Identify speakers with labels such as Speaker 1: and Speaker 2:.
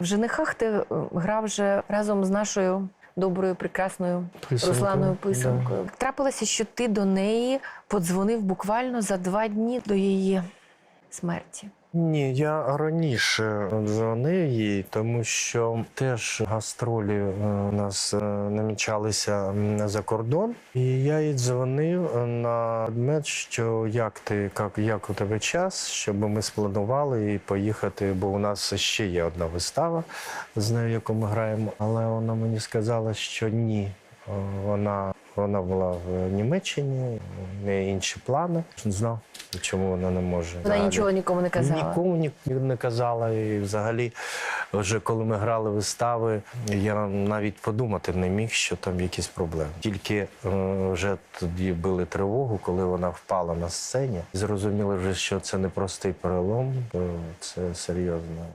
Speaker 1: В женихах ти е, грав вже разом з нашою доброю, прекрасною
Speaker 2: Писанкою,
Speaker 1: Русланою
Speaker 2: да.
Speaker 1: Писанкою. Трапилося, що ти до неї подзвонив буквально за два дні до її смерті.
Speaker 2: Ні, я раніше дзвонив їй, тому що теж гастролі е, у нас е, намічалися за кордон. І я їй дзвонив на предмет, що як ти, як, як у тебе час, щоб ми спланували і поїхати, бо у нас ще є одна вистава з нею, яку ми граємо. Але вона мені сказала, що ні. Е, Вона, вона була в Німеччині, в неї інші плани. Знав, чому вона не може.
Speaker 1: Вона нічого нікому не казала.
Speaker 2: Нікому ні, не казала. І взагалі, вже коли ми грали вистави, я навіть подумати не міг, що там якісь проблеми. Тільки е, вже тоді били тривогу, коли вона впала на сцені. Зрозуміли вже, що це не простий перелом, це серйозно.